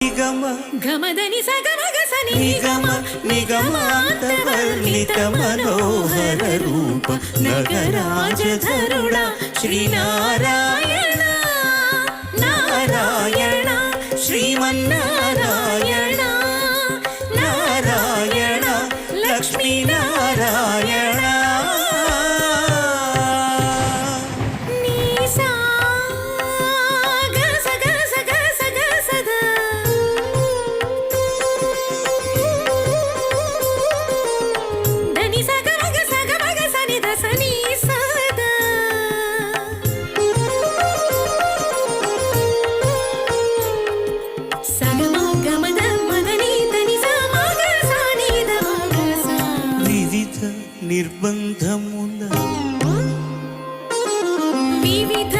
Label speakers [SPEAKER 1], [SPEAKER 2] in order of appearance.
[SPEAKER 1] నిగమ
[SPEAKER 2] గమదని సగమగ సని
[SPEAKER 1] నిగమ నిగమాంతవర్ణిత మనోహర రూప నగరాజధరుడా శ్రీనారాయణ. నారాయణ శ్రీమన్నారాయణ. నారాయణ లక్ష్మీనారాయణ
[SPEAKER 2] నిర్బంధముల
[SPEAKER 1] వివిధ